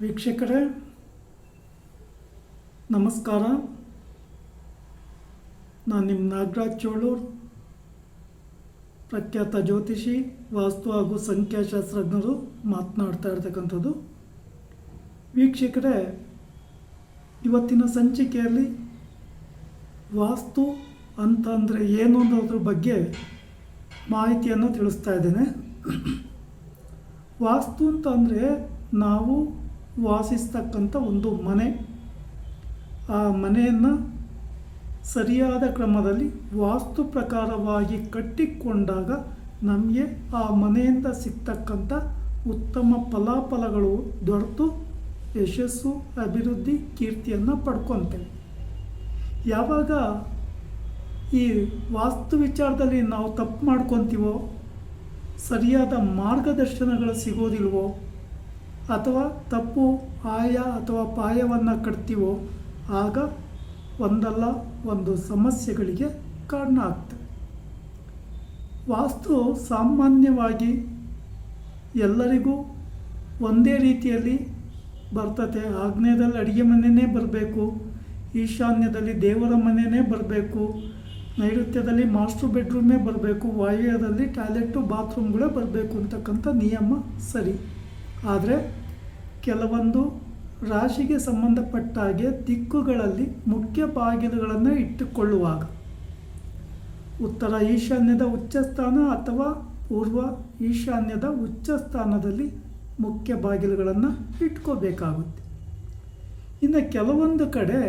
ವೀಕ್ಷಕರೇ, ನಮಸ್ಕಾರ. ನಾನು ನಿಮ್ಮ ನಾಗರಾಜ್ ಚೋಳೂರ್, ಪ್ರಖ್ಯಾತ ಜ್ಯೋತಿಷಿ, ವಾಸ್ತು ಹಾಗೂ ಸಂಖ್ಯಾಶಾಸ್ತ್ರಜ್ಞರು ಮಾತನಾಡ್ತಾ ಇರ್ತಕ್ಕಂಥದ್ದು. ವೀಕ್ಷಕರೇ, ಇವತ್ತಿನ ಸಂಚಿಕೆಯಲ್ಲಿ ವಾಸ್ತು ಅಂತಂದರೆ ಏನು ಅನ್ನೋದ್ರ ಬಗ್ಗೆ ಮಾಹಿತಿಯನ್ನು ತಿಳಿಸ್ತಾ ಇದ್ದೇನೆ. ವಾಸ್ತು ಅಂತಂದರೆ ನಾವು ವಾಸಿಸ್ತಕ್ಕಂಥ ಒಂದು ಮನೆ. ಆ ಮನೆಯನ್ನು ಸರಿಯಾದ ಕ್ರಮದಲ್ಲಿ ವಾಸ್ತು ಪ್ರಕಾರವಾಗಿ ಕಟ್ಟಿಕೊಂಡಾಗ ನಮಗೆ ಆ ಮನೆಯಿಂದ ಸಿಗ್ತಕ್ಕಂಥ ಉತ್ತಮ ಫಲಾಫಲಗಳು ದೊರೆತು ಯಶಸ್ಸು, ಅಭಿವೃದ್ಧಿ, ಕೀರ್ತಿಯನ್ನು ಪಡ್ಕೊತೇವೆ. ಯಾವಾಗ ಈ ವಾಸ್ತು ವಿಚಾರದಲ್ಲಿ ನಾವು ತಪ್ಪು ಮಾಡ್ಕೊತೀವೋ, ಸರಿಯಾದ ಮಾರ್ಗದರ್ಶನಗಳು ಸಿಗೋದಿಲ್ವೋ ಅಥವಾ ತಪ್ಪು ಆಯ ಅಥವಾ ಪಾಯವನ್ನು ಕಟ್ತೀವೋ, ಆಗ ಒಂದಲ್ಲ ಒಂದು ಸಮಸ್ಯೆಗಳಿಗೆ ಕಾರಣ ಆಗ್ತದೆ ವಾಸ್ತು ಸಾಮಾನ್ಯವಾಗಿ ಎಲ್ಲರಿಗೂ ಒಂದೇ ರೀತಿಯಲ್ಲಿ ಬರ್ತತೆ. ಆಗ್ನೇಯದಲ್ಲಿ ಅಡುಗೆ ಮನೆಯೇ ಬರಬೇಕು, ಈಶಾನ್ಯದಲ್ಲಿ ದೇವರ ಮನೆಯೇ ಬರಬೇಕು, ನೈಋತ್ಯದಲ್ಲಿ ಮಾಸ್ಟರ್ ಬೆಡ್ರೂಮೇ ಬರಬೇಕು ವಾಯುವ್ಯದಲ್ಲಿ ಟಾಯ್ಲೆಟು ಬಾತ್ರೂಮ್ಗಳೇ ಬರಬೇಕು ಅಂತಕ್ಕಂಥ ನಿಯಮ ಸರಿ. ಆದರೆ ಕೆಲವೊಂದು ರಾಶಿಗೆ ಸಂಬಂಧಪಟ್ಟ ಹಾಗೆ ದಿಕ್ಕುಗಳಲ್ಲಿ ಮುಖ್ಯ ಬಾಗಿಲುಗಳನ್ನು ಇಟ್ಟುಕೊಳ್ಳುವಾಗ ಉತ್ತರ ಈಶಾನ್ಯದ ಉಚ್ಚಸ್ಥಾನ ಅಥವಾ ಪೂರ್ವ ಈಶಾನ್ಯದ ಉಚ್ಚ ಸ್ಥಾನದಲ್ಲಿ ಮುಖ್ಯ ಬಾಗಿಲುಗಳನ್ನು ಇಟ್ಕೋಬೇಕಾಗುತ್ತೆ. ಇನ್ನು ಕೆಲವೊಂದು ಕಡೆ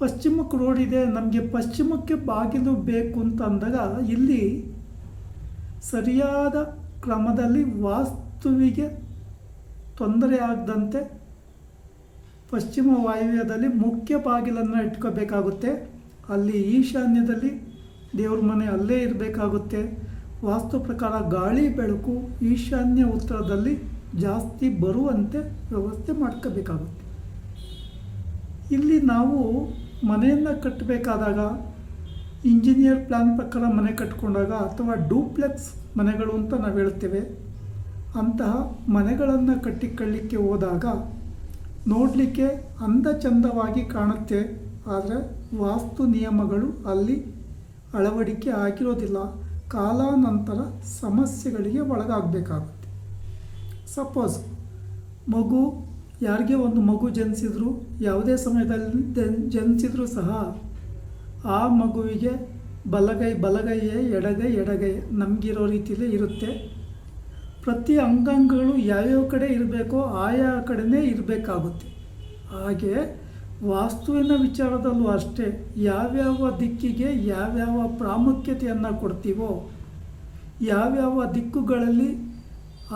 ಪಶ್ಚಿಮಕ್ಕೆ ರೋಡ್ ಇದೆ, ನಮಗೆ ಪಶ್ಚಿಮಕ್ಕೆ ಬಾಗಿಲು ಬೇಕು ಅಂತಂದಾಗ ಇಲ್ಲಿ ಸರಿಯಾದ ಕ್ರಮದಲ್ಲಿ ವಾಸ್ತುವಿಗೆ ತೊಂದರೆ ಆಗದಂತೆ ಪಶ್ಚಿಮ ವಾಯುವ್ಯದಲ್ಲಿ ಮುಖ್ಯ ಬಾಗಿಲನ್ನು ಇಟ್ಕೋಬೇಕಾಗುತ್ತೆ. ಅಲ್ಲಿ ಈಶಾನ್ಯದಲ್ಲಿ ದೇವ್ರ ಮನೆ ಅಲ್ಲೇ ಇರಬೇಕಾಗುತ್ತೆ. ವಾಸ್ತು ಪ್ರಕಾರ ಗಾಳಿ, ಬೆಳಕು ಈಶಾನ್ಯ ಉತ್ತರದಲ್ಲಿ ಜಾಸ್ತಿ ಬರುವಂತೆ ವ್ಯವಸ್ಥೆ ಮಾಡ್ಕೋಬೇಕಾಗುತ್ತೆ. ಇಲ್ಲಿ ನಾವು ಮನೆಯನ್ನು ಕಟ್ಟಬೇಕಾದಾಗ, ಇಂಜಿನಿಯರ್ ಪ್ಲ್ಯಾನ್ ಪ್ರಕಾರ ಮನೆ ಕಟ್ಕೊಂಡಾಗ ಅಥವಾ ಡೂಪ್ಲೆಕ್ಸ್ ಮನೆಗಳು ಅಂತ ನಾವು ಹೇಳ್ತೇವೆ. ಅಂತಹ ಮನೆಗಳನ್ನು ಕಟ್ಟಿಕೊಳ್ಳಿಕ್ಕೆ ಹೋದಾಗ ನೋಡಲಿಕ್ಕೆ ಅಂದ ಚಂದವಾಗಿ ಕಾಣುತ್ತೆ. ಆದರೆ ವಾಸ್ತು ನಿಯಮಗಳು ಅಲ್ಲಿ ಅಳವಡಿಕೆ ಆಗಿರೋದಿಲ್ಲ. ಕಾಲಾನಂತರ ಸಮಸ್ಯೆಗಳಿಗೆ ಒಳಗಾಗಬೇಕಾಗುತ್ತೆ. ಸಪೋಸ್ ಮಗು, ಯಾರಿಗೆ ಒಂದು ಮಗು ಜನಿಸಿದ್ರು, ಯಾವುದೇ ಸಮಯದಲ್ಲಿ ಜನಿಸಿದ್ರೂ ಸಹ ಆ ಮಗುವಿಗೆ ಬಲಗೈ, ಬಲಗೈಯೇ ಎಡಗೈ ಎಡಗೈ ನಮಗಿರೋ ರೀತಿಯಲ್ಲೇ ಇರುತ್ತೆ. ಪ್ರತಿ ಅಂಗಾಂಗಗಳು ಯಾವ್ಯಾವ ಕಡೆ ಇರಬೇಕೋ ಆಯಾ ಕಡೆನೇ ಇರಬೇಕಾಗುತ್ತೆ. ಹಾಗೆ ವಾಸ್ತುವಿನ ವಿಚಾರದಲ್ಲೂ ಅಷ್ಟೇ ಯಾವ್ಯಾವ ದಿಕ್ಕಿಗೆ ಯಾವ್ಯಾವ ಪ್ರಾಮುಖ್ಯತೆಯನ್ನು ಕೊಡ್ತೀವೋ ಯಾವ್ಯಾವ ದಿಕ್ಕುಗಳಲ್ಲಿ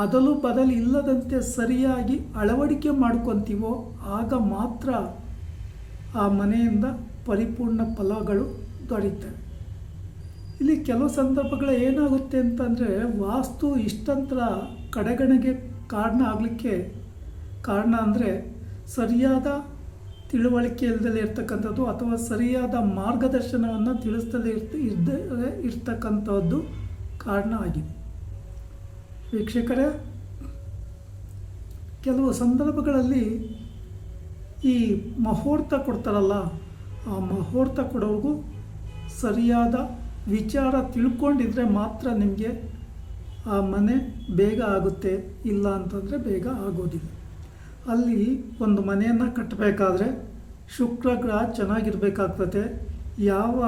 ಅದಲು ಬದಲು ಇಲ್ಲದಂತೆ ಸರಿಯಾಗಿ ಅಳವಡಿಕೆ ಮಾಡ್ಕೊತೀವೋ ಆಗ ಮಾತ್ರ ಆ ಮನೆಯಿಂದ ಪರಿಪೂರ್ಣ ಫಲಗಳು ದೊರೀತವೆ. ಇಲ್ಲಿ ಕೆಲವು ಸಂದರ್ಭಗಳು ಏನಾಗುತ್ತೆ ಅಂತಂದರೆ ವಾಸ್ತು ಇಷ್ಟಂತರ ಕಡೆಗಣೆಗೆ ಕಾರಣ ಆಗಲಿಕ್ಕೆ ಕಾರಣ ಅಂದರೆ ಸರಿಯಾದ ತಿಳುವಳಿಕೆ ಇಲ್ಲದಲ್ಲಿ ಇರ್ತಕ್ಕಂಥದ್ದು ಅಥವಾ ಸರಿಯಾದ ಮಾರ್ಗದರ್ಶನವನ್ನು ತಿಳಿಸ್ದಲೇ ಇರ್ತ ಇದ್ದರೆ ಇರ್ತಕ್ಕಂಥದ್ದು ಕಾರಣ ಆಗಿದೆ. ವೀಕ್ಷಕರೇ, ಕೆಲವು ಸಂದರ್ಭಗಳಲ್ಲಿ ಈ ಮುಹೂರ್ತ ಕೊಡ್ತಾರಲ್ಲ, ಆ ಮುಹೂರ್ತ ಕೊಡೋರಿಗೂ ಸರಿಯಾದ ವಿಚಾರ ತಿಳ್ಕೊಂಡಿದ್ರೆ ಮಾತ್ರ ನಿಮಗೆ ಆ ಮನೆ ಬೇಗ ಆಗುತ್ತೆ, ಇಲ್ಲ ಅಂತಂದರೆ ಬೇಗ ಆಗೋದಿಲ್ಲ. ಅಲ್ಲಿ ಒಂದು ಮನೆಯನ್ನು ಕಟ್ಟಬೇಕಾದ್ರೆ ಶುಕ್ರ ಗ್ರಹ ಚೆನ್ನಾಗಿರ್ಬೇಕಾಗ್ತದೆ. ಯಾವ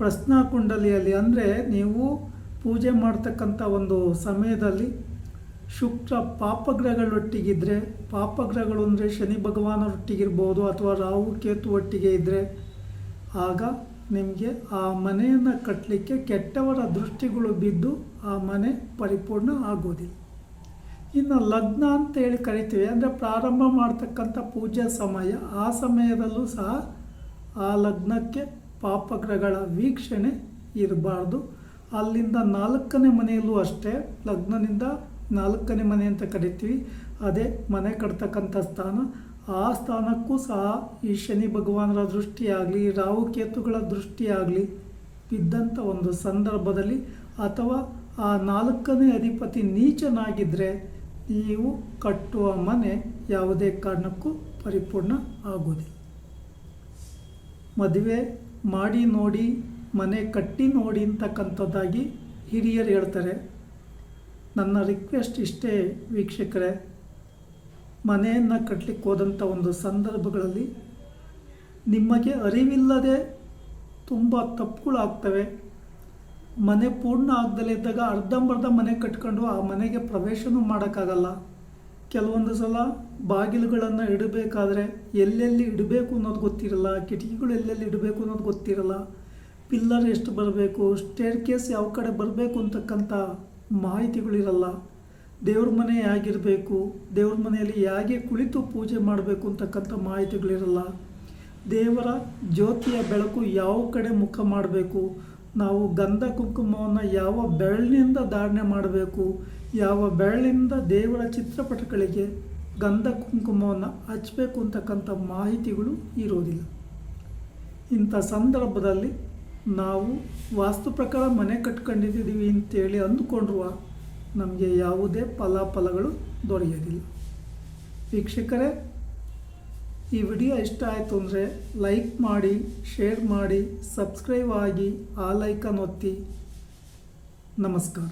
ಪ್ರಶ್ನಾ ಕುಂಡಲಿಯಲ್ಲಿ ಅಂದರೆ ನೀವು ಪೂಜೆ ಮಾಡ್ತಕ್ಕಂಥ ಒಂದು ಸಮಯದಲ್ಲಿ ಶುಕ್ರ ಪಾಪಗ್ರಹಗಳೊಟ್ಟಿಗಿದ್ದರೆ ಪಾಪಗ್ರಹಗಳು ಅಂದರೆ ಶನಿ ಭಗವಾನರೊಟ್ಟಿಗಿರ್ಬೋದು ಅಥವಾ ರಾಹು ಕೇತು ಒಟ್ಟಿಗೆ ಇದ್ದರೆ ಆಗ ನಿಮಗೆ ಆ ಮನೆಯನ್ನು ಕಟ್ಟಲಿಕ್ಕೆ ಕೆಟ್ಟವರ ದೃಷ್ಟಿಗಳು ಬಿದ್ದು ಆ ಮನೆ ಪರಿಪೂರ್ಣ ಆಗೋದಿಲ್ಲ. ಇನ್ನು ಲಗ್ನ ಅಂತ ಹೇಳಿ ಕರಿತೀವಿ, ಅಂದರೆ ಪ್ರಾರಂಭ ಮಾಡ್ತಕ್ಕಂಥ ಪೂಜಾ ಸಮಯ, ಆ ಸಮಯದಲ್ಲೂ ಸಹ ಆ ಲಗ್ನಕ್ಕೆ ಪಾಪಗ್ರಹಗಳ ವೀಕ್ಷಣೆ ಇರಬಾರ್ದು. ಅಲ್ಲಿಂದ ನಾಲ್ಕನೇ ಮನೆಯಲ್ಲೂ ಅಷ್ಟೇ, ಲಗ್ನದಿಂದ ನಾಲ್ಕನೇ ಮನೆ ಅಂತ ಕರಿತೀವಿ. ಅದೇ ಮನೆ ಕಟ್ತಕ್ಕಂಥ ಸ್ಥಾನ. ಆ ಸ್ಥಾನಕ್ಕೂ ಸಹ ಈ ಶನಿ ಭಗವಾನರ ದೃಷ್ಟಿಯಾಗಲಿ, ರಾಹು ಕೇತುಗಳ ದೃಷ್ಟಿಯಾಗಲಿ ಬಿದ್ದಂಥ ಒಂದು ಸಂದರ್ಭದಲ್ಲಿ ಅಥವಾ ಆ ನಾಲ್ಕನೇ ಅಧಿಪತಿ ನೀಚನಾಗಿದ್ದರೆ ನೀವು ಕಟ್ಟುವ ಮನೆ ಯಾವುದೇ ಕಾರಣಕ್ಕೂ ಪರಿಪೂರ್ಣ ಆಗೋದಿಲ್ಲ. ಮದುವೆ ಮಾಡಿ ನೋಡಿ, ಮನೆ ಕಟ್ಟಿ ನೋಡಿ ಅಂತಕ್ಕಂಥದ್ದಾಗಿ ಹಿರಿಯರು ಹೇಳ್ತಾರೆ. ನನ್ನ ರಿಕ್ವೆಸ್ಟ್ ಇಷ್ಟೇ ವೀಕ್ಷಕರೇ. ಮನೆಯನ್ನು ಕಟ್ಟಲಿಕ್ಕೆ ಹೋದಂಥ ಒಂದು ಸಂದರ್ಭಗಳಲ್ಲಿ ನಿಮಗೆ ಅರಿವಿಲ್ಲದೆ ತುಂಬ ತಪ್ಪುಗಳಾಗ್ತವೆ. ಮನೆ ಪೂರ್ಣ ಆಗದಲ್ಲೇ ಇದ್ದಾಗ ಅರ್ಧಂಬರ್ಧ ಮನೆ ಕಟ್ಕೊಂಡು ಆ ಮನೆಗೆ ಪ್ರವೇಶನೂ ಮಾಡೋಕ್ಕಾಗಲ್ಲ. ಕೆಲವೊಂದು ಸಲ ಬಾಗಿಲುಗಳನ್ನು ಇಡಬೇಕಾದ್ರೆ ಎಲ್ಲೆಲ್ಲಿ ಇಡಬೇಕು ಅನ್ನೋದು ಗೊತ್ತಿರಲ್ಲ, ಕಿಟಕಿಗಳು ಎಲ್ಲೆಲ್ಲಿ ಇಡಬೇಕು ಅನ್ನೋದು ಗೊತ್ತಿರಲ್ಲ. ಪಿಲ್ಲರ್ ಎಷ್ಟು ಬರಬೇಕು ಸ್ಟೇರ್ ಕೇಸ್ ಯಾವ ಕಡೆ ಬರಬೇಕು ಅಂತಕ್ಕಂಥ ಮಾಹಿತಿಗಳಿರಲ್ಲ ದೇವ್ರ ಮನೆ ಹೇಗಿರಬೇಕು, ದೇವ್ರ ಮನೆಯಲ್ಲಿ ಹೇಗೆ ಕುಳಿತು ಪೂಜೆ ಮಾಡಬೇಕು ಅಂತಕ್ಕಂಥ ಮಾಹಿತಿಗಳಿರಲ್ಲ. ದೇವರ ಜ್ಯೋತಿಯ ಬೆಳಕು ಯಾವ ಕಡೆ ಮುಖ ಮಾಡಬೇಕು, ನಾವು ಗಂಧ ಕುಂಕುಮವನ್ನು ಯಾವ ಬೆರಳಿನಿಂದ ಧಾರಣೆ ಮಾಡಬೇಕು, ಯಾವ ಬೆರಳಿನಿಂದ ದೇವರ ಚಿತ್ರಪಟಗಳಿಗೆ ಗಂಧ ಕುಂಕುಮವನ್ನು ಹಚ್ಚಬೇಕು ಅಂತಕ್ಕಂಥ ಮಾಹಿತಿಗಳು ಇರೋದಿಲ್ಲ. ಇಂಥ ಸಂದರ್ಭದಲ್ಲಿ ನಾವು ವಾಸ್ತು ಪ್ರಕಾರ ಮನೆ ಕಟ್ಕೊಂಡಿದ್ದೀವಿ ಅಂತೇಳಿ ಅಂದುಕೊಂಡ್ರುವ ನಮಗೆ ಯಾವುದೇ ಫಲಾಫಲಗಳು ದೊರೆಯೋದಿಲ್ಲ. ವೀಕ್ಷಕರೇ, ಈ ವಿಡಿಯೋ ಇಷ್ಟ ಆಯಿತು ಅಂದರೆ ಲೈಕ್ ಮಾಡಿ, ಶೇರ್ ಮಾಡಿ, ಸಬ್ಸ್ಕ್ರೈಬ್ ಆಗಿ, ಆ ಲೈಕನ್ ಒತ್ತಿ. ನಮಸ್ಕಾರ.